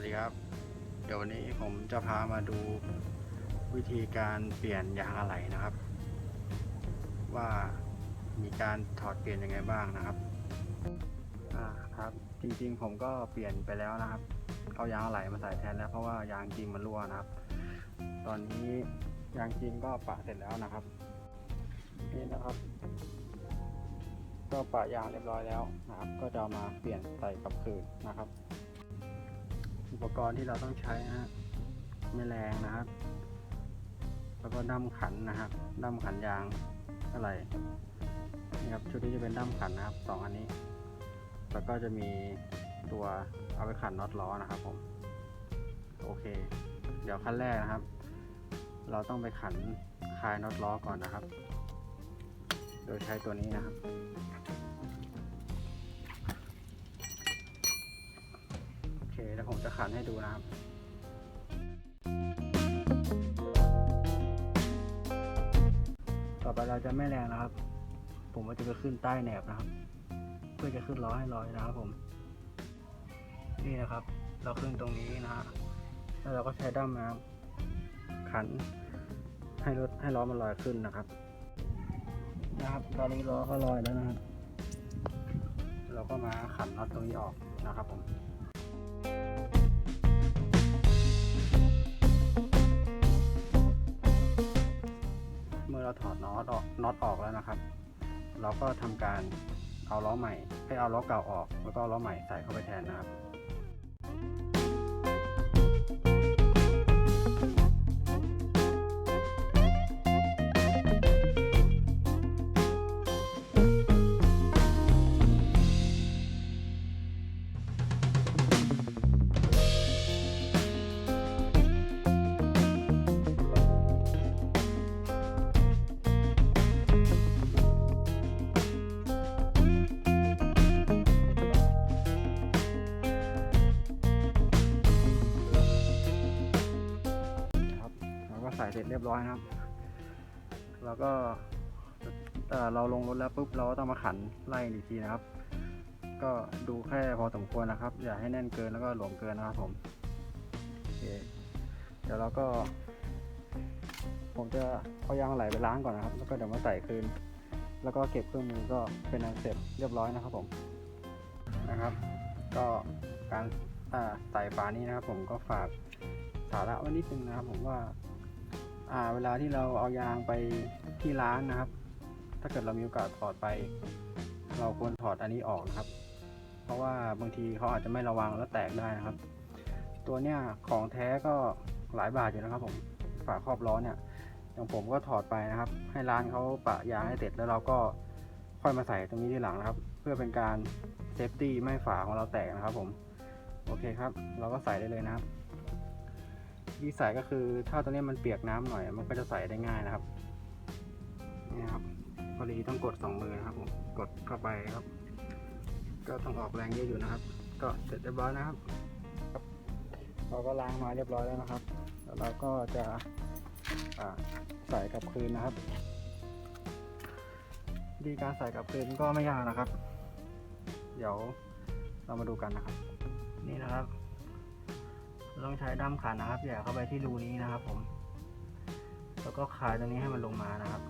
วัสดีครับ เดี๋ยววันนี้ผมจะพามาดูวิธีการเปลี่ยนยางอะไหล่นะครับ ว่ามีการถอดเปลี่ยนยังไงบ้างนะครับอ่าครับ จริงๆ ผมก็เปลี่ยนไปแล้วนะครับ เอายางอะไหล่มาใส่แทนแล้วเพราะว่ายางจริงมันรั่วนะครับ ตอนนี้ยางจริงก็ปะเสร็จแล้วนะครับนี่นะครับ ก็ปะยางเรียบร้อยแล้วนะครับ ก็จะมาเปลี่ยนใส่กับคืนนะครับ อุปกรณ์ที่เราต้องใช้นะฮะแม่แรงนะครับ แล้วก็ด้ามขันนะครับด้ามขันยางอะไรนี่ครับชุดนี้จะเป็นด้ามขันนะครับสองอันนี้ แล้วก็จะมีตัวเอาไปขันน็อตล้อนะครับผมโอเค เดี๋ยวขั้นแรกนะครับ เราต้องไปขันคลายน็อตล้อก่อนนะครับ โดยใช้ตัวนี้นะครับ ผมจะขันให้ดูนะครับต่อไปเราจะไม่แรงนะครับ ผมก็จะไปขึ้นใต้แหนบนะครับ เพื่อจะขึ้นล้อให้ลอยนะครับผม นี่นะครับ เราขึ้นตรงนี้นะฮะแล้วเราก็ใช้ด้ามนะครับขันให้รถให้ล้อมันลอยขึ้นนะครับ นะครับ ตอนนี้ล้อก็ลอยแล้วนะครับ เราก็มาขันน็อตตรงนี้ออกนะครับผม เราถอดน็อตออกน็อตออกแล้วนะครับ เราก็ทำการเอาล้อใหม่ให้เอาล้อเก่าออก แล้วก็ล้อใหม่ใส่เข้าไปแทนนะครับ เราก็ใส่เสร็จเรียบร้อยนะครับ แล้วก็เราลงรถแล้วปุ๊บเราก็ต้องมาขันไล่อีกทีนะครับ ก็ดูแค่พอสมควรนะครับ อย่าให้แน่นเกินแล้วก็หลวมเกินนะครับผมโอเคเดี๋ยวเราก็ ผมจะเอายางไหลไปล้างก่อนนะครับ แล้วก็เดี๋ยวมาใส่คืน แล้วก็เก็บเครื่องมือก็เป็นอันเสร็จเรียบร้อยนะครับผมนะครับ ก็การใส่ฝานี้นะครับ ผมก็ฝากสาระไว้นิดนึงนะครับ ผมว่า เวลาที่เราเอายางไปที่ร้านนะครับ ถ้าเกิดเรามีโอกาสถอดไป เราควรถอดอันนี้ออกนะครับ เพราะว่าบางทีเขาอาจจะไม่ระวังแล้วแตกได้นะครับ ตัวเนี้ยของแท้ก็หลายบาทอยู่นะครับ ผมฝาครอบล้อเนี่ยอย่างผมก็ถอดไปนะครับ ให้ร้านเขาปะยางให้เสร็จแล้วเราก็ค่อยมาใส่ตรงนี้ที่หลังนะครับ เพื่อเป็นการเซฟตี้ไม่ให้ฝาของเราแตกนะครับ ผมโอเคครับ เราก็ใส่ได้เลยนะครับ ที่ใส่ก็คือถ้าตัวนี้มันเปียกน้ำหน่อย มันก็จะใส่ได้ง่ายนะครับนี่ครับพอดีต้องกดสองมือนะครับผมกดเข้าไปครับ ก็ต้องออกแรงเยอะอยู่นะครับ ก็เสร็จเรียบร้อยนะครับเราก็ล้างมาเรียบร้อยแล้วนะครับแล้วเราก็จะใส่กลับคืนนะครับวิธีการใส่กลับคืนก็ไม่ยากนะครับ เดี๋ยวเรามาดูกันนะครับ นี่นะครับ ต้องใช้ด้ามขันนะครับอย่าเข้าไปที่รูนี้นะครับ ผม แล้วก็คลายตรงนี้ให้มันลงมานะครับ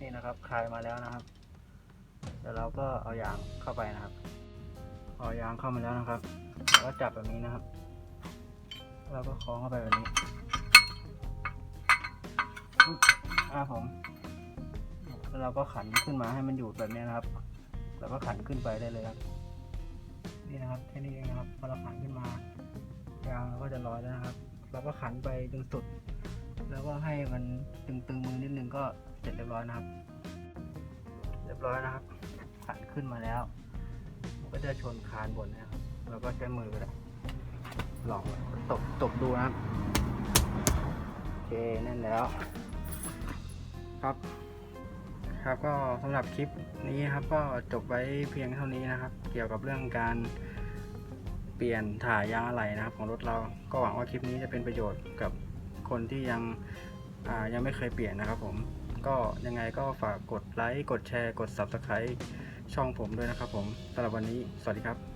นี่นะครับคลายมาแล้วนะครับเดี๋ยวเราก็เอายางเข้าไปนะครับเอายางเข้ามาแล้วนะครับแล้วก็จับแบบนี้นะครับ แล้วก็คล้องเข้าไปแบบนี้ปึ๊บอ่าผมแล้วเราก็ขันขึ้นมาให้มันอยู่แบบนี้นะครับ แล้วก็ขันขึ้นไปได้เลยครับนี่นะครับแค่นี้เองนะครับพอเราขันขึ้นมา ยางเราก็จะลอยแล้วนะครับเราก็ขันไปจนสุด แล้วก็ให้มันตึงๆมือนิดนึงก็เสร็จเรียบร้อยนะครับ เรียบร้อยนะครับขันขึ้นมาแล้ว มันก็จะชนคานบนนะครับเราก็ใช้มือไปแล้วลองตบตบดูนะครับโอเคแน่นแล้ว ครับครับก็สำหรับคลิปนี้ครับก็จบไว้เพียงเท่านี้นะครับ เกี่ยวกับเรื่องการ เปลี่ยนถ่ายยางอะไหล่นะครับของรถเราก็หวังว่าคลิปนี้จะเป็นประโยชน์กับคนที่ยังอ่ายังไม่เคยเปลี่ยนนะครับผมก็ยังไงก็ฝากกดไลค์กดแชร์ กด Subscribe ช่องผมด้วยนะครับผมสำหรับวันนี้ สวัสดีครับ